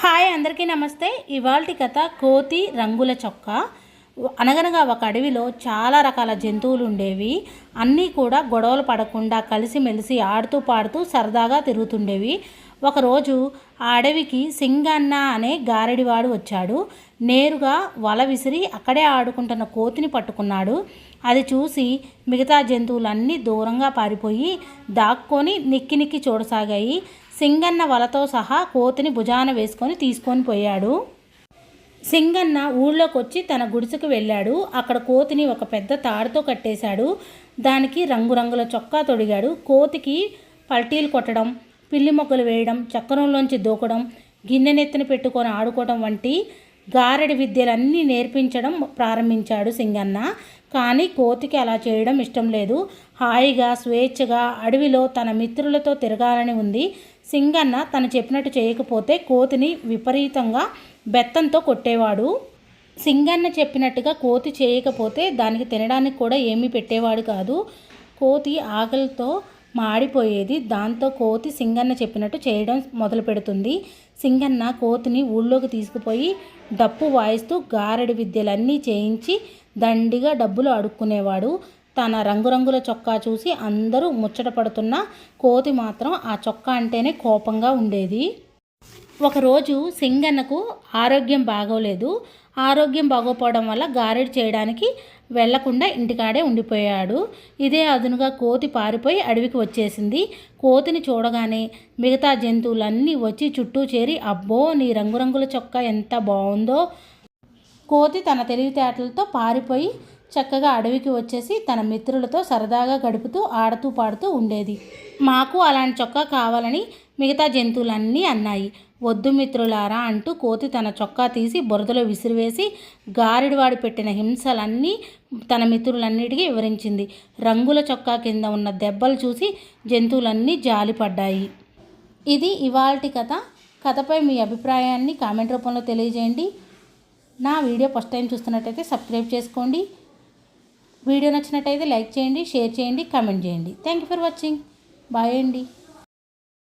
Hi అందరికీ నమస్తే. ఇవాల్టి కథ కోతి రంగుల చొక్కా. అనగనగా ఒక అడవిలో చాలా రకాల జంతువులు ఉండేవి. అన్నీ కూడా గొడవలు పడకుండా కలిసిమెలిసి ఆడుతూ పాడుతూ సరదాగా తిరుగుతుండేవి. ఒకరోజు ఆ అడవికి సింగన్న అనే గారడివాడు వచ్చాడు. నేరుగా వల విసిరి అక్కడే ఆడుకుంటున్న కోతిని పట్టుకున్నాడు. అది చూసి మిగతా జంతువులన్నీ దూరంగా పారిపోయి దాక్కొని నిక్కి నిక్కి చూడసాగాయి. సింగన్న వలతో సహా కోతిని భుజాన వేసుకొని తీసుకొని పోయాడు. సింగన్న ఊళ్ళోకి వచ్చి తన గుడిసెకు వెళ్ళాడు. అక్కడ కోతిని ఒక పెద్ద తాడుతో కట్టేశాడు. దానికి రంగురంగుల చొక్కా తొడిగాడు. కోతికి పల్టీలు కొట్టడం పిల్లి మొక్కలు వేయడం చక్రంలోంచి దూకడం గిన్నెనెత్తిన పెట్టుకొని ఆడుకోవడం వంటి గారడి విద్యలన్నీ నేర్పించడం ప్రారంభించాడు సింగన్న. కానీ కోతికి అలా చేయడం ఇష్టం లేదు. హాయిగా స్వేచ్ఛగా అడవిలో తన మిత్రులతో తిరగాలని ఉంది. సింగన్న తను చెప్పినట్టు చేయకపోతే కోతిని విపరీతంగా బెత్తంతో కొట్టేవాడు. సింగన్న చెప్పినట్టుగా కోతి చేయకపోతే దానికి తినడానికి కూడా ఏమీ పెట్టేవాడు కాదు. కోతి ఆకలితో మాడిపోయేది. దాంతో కోతి సింగన్న చెప్పినట్టు చేయడం మొదలు పెడుతుంది. సింగన్న కోతిని ఊళ్ళోకి తీసుకుపోయి డప్పు వాయిస్తూ గారడి విద్యలన్నీ చేయించి దండిగా డబ్బులు అడుక్కునేవాడు. తన రంగురంగుల చొక్కా చూసి అందరూ ముచ్చట పడుతున్న కోతి మాత్రం ఆ చొక్కా అంటేనే కోపంగా ఉండేది. ఒకరోజు సింగన్నకు ఆరోగ్యం బాగోలేదు. ఆరోగ్యం బాగోపోవడం వల్ల గారెడు చేయడానికి వెళ్ళకుండా ఇంటికాడే ఉండిపోయాడు. ఇదే అదునుగా కోతి పారిపోయి అడవికి వచ్చేసింది. కోతిని చూడగానే మిగతా జంతువులన్నీ వచ్చి చుట్టూ చేరి అబ్బో నీ రంగురంగుల చొక్కా ఎంత బాగుందో! కోతి తన తెలివితేటలతో పారిపోయి చక్కగా అడవికి వచ్చేసి తన మిత్రులతో సరదాగా గడుపుతూ ఆడుతూ పాడుతూ ఉండేది. మాకు అలాంటి చొక్కా కావాలని మిగతా జంతువులన్నీ అన్నాయి. వద్దు మిత్రులారా అంటూ కోతి తన చొక్కా తీసి బురదలో విసిరివేసి గారిడివాడు పెట్టిన హింసలన్నీ తన మిత్రులన్నిటికీ వివరించింది. రంగుల చొక్కా కింద ఉన్న దెబ్బలు చూసి జంతువులన్నీ జాలిపడ్డాయి. ఇది ఇవాల్టి కథ. కథపై మీ అభిప్రాయాన్ని కామెంట్ రూపంలో తెలియజేయండి. నా వీడియో ఫస్ట్ టైం చూస్తున్నట్టయితే సబ్స్క్రైబ్ చేసుకోండి. వీడియో నచ్చినట్టయితే లైక్ చేయండి షేర్ చేయండి కామెంట్ చేయండి. Thank you for watching. Bye అండి.